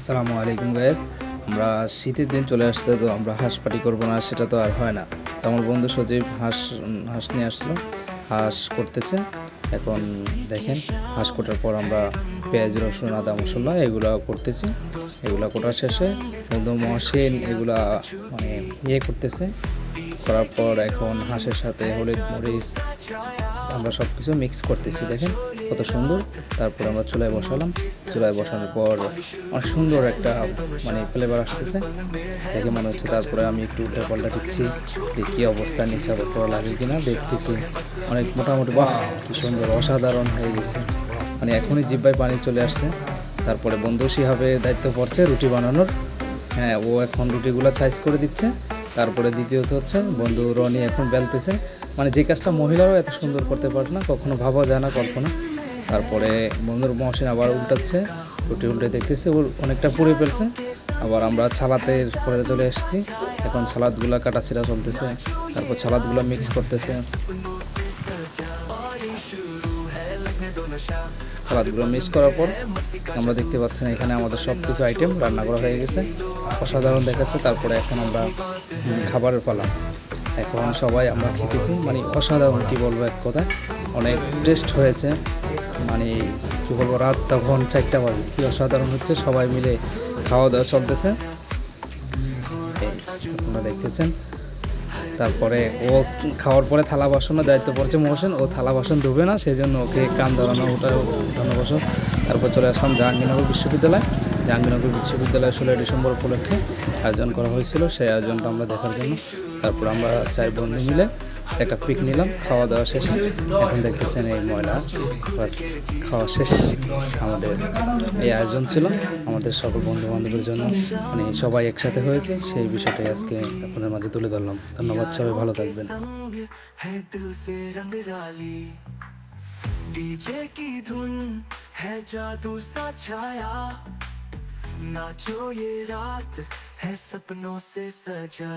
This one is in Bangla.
আসসালামু আলাইকুম গাইস আমরা শীতের দিন চলে আসছে, তো আমরা হাঁস পাটি করব না, সেটা তো আর হয় না। তো আমার বন্ধু সজীব হাঁস হাঁস নিয়ে আসলো, হাঁস করতেছে। এখন দেখেন, হাঁস কোটার পর আমরা পেঁয়াজ, রসুন, আদা, মশলা এগুলো করতেছি। এগুলো কোটার শেষে বন্ধু মহাসেন এগুলা মানে ইয়ে করতেছে। করার পর এখন হাঁসের সাথে হলুদ মরিচ, আমরা সব কিছু মিক্স করতেছি, দেখেন কত সুন্দর। তারপর আমরা চুলায় বসালাম। চুলায় বসানোর পর অনেক সুন্দর একটা মানে ফ্লেভার আসতেছে। দেখে মনে হচ্ছে তারপরে আমি একটু উল্টা পাল্টা দিচ্ছি, যে কী অবস্থা, নিচে আবার লাগে কিনা দেখতেছি। অনেক মোটামুটি, বাহ, কি সুন্দর, অসাধারণ হয়ে গেছে। মানে এখনই জিব্বায় পানি চলে আসছে। তারপরে বন্ধু শিহাবে দায়িত্ব পড়ছে রুটি বানানোর। হ্যাঁ ও এখন রুটিগুলো সাইজ করে দিচ্ছে। তারপরে দ্বিতীয়ত হচ্ছে, বন্ধু রনি এখন বেলতেছে। মানে যে কাজটা মহিলারাও এত সুন্দর করতে পারে না, কখনো ভাবা যায় না, কল্পনা। তারপরে বন্ধুর মহসিন আবার উল্টাচ্ছে রুটি উল্টে দেখতেছে, ওর অনেকটা পুড়ে ফেলছে। আবার আমরা ছালাতের পরে চলে এসেছি। এখন সালাদগুলো কাটাছিড়া চলতেছে, তারপর সালাদগুলো মিক্স করতেছে। সালাদগুলো মিক্স করার পর আমরা দেখতে পাচ্ছেন এখানে আমাদের সব কিছু আইটেম রান্না করা হয়ে গেছে। অসাধারণ দেখাচ্ছে, তারপরে এখন আমরা খাবারের পালা। এখন সবাই আমরা খেতেছি মানে অসাধারণ কি বলব এক কথা অনেক টেস্ট হয়েছে। মানে কী বলব, রাত তখন চারটা বাজে, কি অসাধারণ হচ্ছে, সবাই মিলে খাওয়া দাওয়া চলতেছে আপনারা দেখতেছেন। তারপরে ও খাওয়ার পরে থালা বাসনের দায়িত্ব পড়ছে মহসেন, ও থালা বাসন ধুবে না সেই জন্য ওকে কান ধরানো, ওটা উঠানো বসন। তারপর চলে আসলাম জাহাঙ্গীরনগর বিশ্ববিদ্যালয়। জাহাঙ্গীরনগর বিশ্ববিদ্যালয় ষোলোই ডিসেম্বর উপলক্ষে আয়োজন করা হয়েছিল। সেই আয়োজনটা আমরা দেখার জন্য। তারপর আমরা চার বন্ধু মিলে একটা পিক নিলাম খাওয়া দাওয়া শেষে এখন দেখতেছেন এই ময়লা বাস খাওয়া শেষ আমাদের এই আয়োজন ছিল আমাদের সকল বন্ধু বান্ধবের জন্য মানে সবাই একসাথে হয়েছে সেই বিষয়টাই আজকে আপনাদের মাঝে তুলে ধরলাম ধন্যবাদ সবাই ভালো থাকবেন संग है दिल से रंग राली डीजे की धुन है जादू सा छाया नाचो ये रात है सपनों से सजा